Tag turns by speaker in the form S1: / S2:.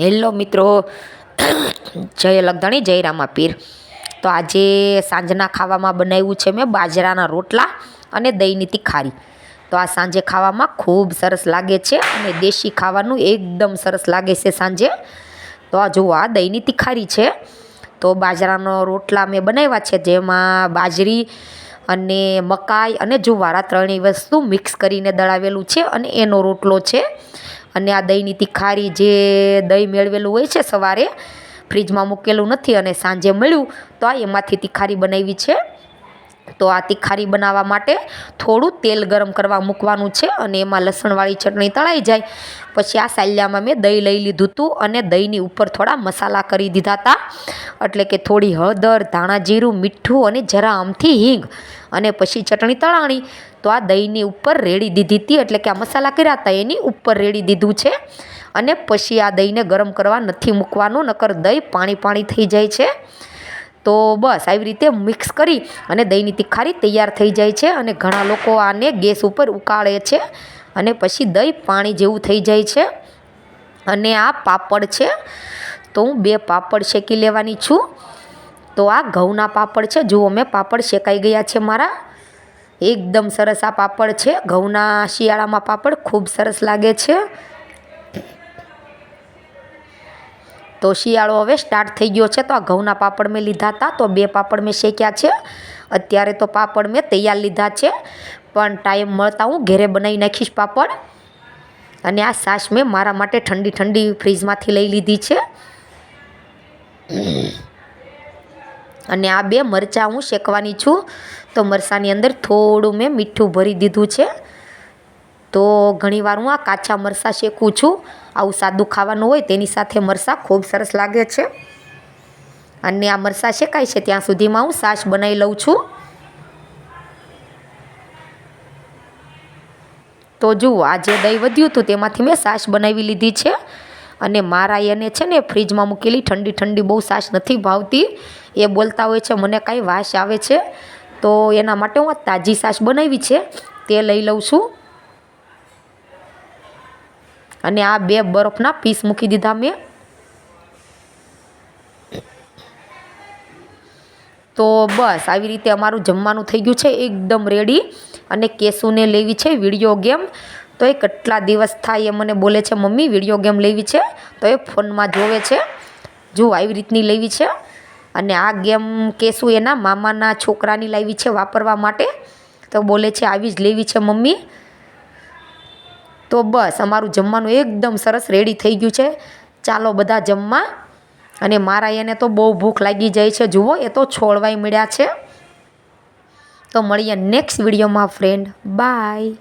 S1: Hello મિત્રો, જય લગધણી જય રામાપીર. તો આજે સાંજના ખાવામાં બનાવ્યું છે મેં બાજરાના રોટલા અને દહીંની તીખારી. તો આ સાંજે ખાવામાં ખૂબ સરસ લાગે છે અને દેશી ખાવાનું એકદમ સરસ લાગે છે સાંજે. તો આ જુઓ, આ દહીંની તીખારી છે. તો બાજરાનો રોટલા મેં બનાવ્યા છે, જેમાં બાજરી અને મકાઈ અને જુવારા ત્રણેય વસ્તુ મિક્સ કરીને દળાવેલું છે અને એનો રોટલો છે. અને આ દહીંની તીખારી જે દહીં મેળવેલું હોય છે સવારે, ફ્રીજમાં મૂકેલું નથી અને સાંજે મળ્યું, તો આ એમાંથી તીખારી બનાવી છે. તો આ તીખારી બનાવવા માટે થોડું તેલ ગરમ કરવા મૂકવાનું છે અને એમાં લસણવાળી ચટણી તળાઈ જાય. પછી આ સાલ્યામાં મેં દહીં લઈ લીધું હતું અને દહીંની ઉપર થોડા મસાલા કરી દીધા હતા એટલે કે થોડી હળદર, ધાણા જીરું, મીઠું અને જરા આમથી હિંગ અને પછી ચટણી તળાણી. તો આ દહીંની ઉપર રેડી દીધી હતી, એટલે કે આ મસાલા કર્યા હતા, એની ઉપર રેડી દીધું છે. અને પછી આ દહીંને ગરમ કરવા નથી મૂકવાનું, નકર દહીં પાણી પાણી થઈ જાય છે. તો બસ, આવી રીતે મિક્સ કરી અને દહીંની તીખારી તૈયાર થઈ જાય છે અને ઘણા લોકો આને ગેસ ઉપર ઉકાળે છે. અને પછી દહીં પાણી જેવું થઈ જાય છે. અને આ પાપડ છે. તો હું બે પાપડ શેકી લેવાની છું. તો આ ઘઉંના પાપડ છે. જુઓ, મેં પાપડ શેકાઈ ગયા છે મારા. એકદમ સરસ આ પાપડ છે. ઘઉંના શિયાળામાં પાપડ ખૂબ સરસ લાગે છે. તો શિયાળો હવે સ્ટાર્ટ થઈ ગયો છે. તો આ ઘઉંના પાપડ મેં લીધા હતા. તો બે પાપડ મેં શેક્યા છે. અત્યારે તો પાપડ મેં તૈયાર લીધા છે. પણ ટાઈમ મળતા હું ઘેરે બનાવી નાખીશ પાપડ. અને આ સાસ મેં મારા માટે ઠંડી ઠંડી ફ્રીજમાંથી લઈ લીધી છે. અને આ બે મરચાં હું શેકવાની છું. તો મરચાંની અંદર થોડું મેં મીઠું ભરી દીધું છે. તો ઘણીવાર હું આ કાચા મરચાં શેકું છું. આવું સાદું ખાવાનું હોય તેની સાથે મરચાં ખૂબ સરસ લાગે છે. અને આ મરચાં શેકાય છે ત્યાં સુધીમાં હું સાસ બનાવી લઉં છું. તો જુઓ, આ જે દહીં વધ્યું હતું તેમાંથી મેં સાસ બનાવી લીધી છે. અને મારા એને છે ને ફ્રીજમાં મૂકેલી ઠંડી ઠંડી બહુ સાસ નથી ભાવતી. એ બોલતા હોય છે, મને કાંઈ વાસ આવે છે. તો એના માટે હું તાજી સાસ બનાવી છે, તે લઈ લઉં છું. અને આ બે બરફના પીસ મૂકી દીધા મેં. તો બસ, આવી રીતે અમારું જમવાનું થઈ ગયું છે, એકદમ રેડી અને કેસુને લેવી છે વીડિયો ગેમ તો એ કેટલા દિવસ થાય એ મને બોલે છે, મમ્મી વીડિયો ગેમ લેવી છે? તો એ ફોનમાં જોવે છે જુઓ આવી રીતની લેવી છે? અને આ ગેમ કેસુ એના મામાના છોકરાની લાવી છે વાપરવા માટે. તો બોલે છે, આવી જ લેવી છે, મમ્મી. તો બસ, અમારું જમવાનું એકદમ સરસ રેડી થઈ ગયું છે. ચાલો બધા જમવા. અને મારા એને તો બહુ ભૂખ લાગી જાય છે, જુઓ, એ તો છોડવાય મળ્યા છે. તો મળીએ નેક્સ્ટ વિડીયોમાં ફ્રેન્ડ બાય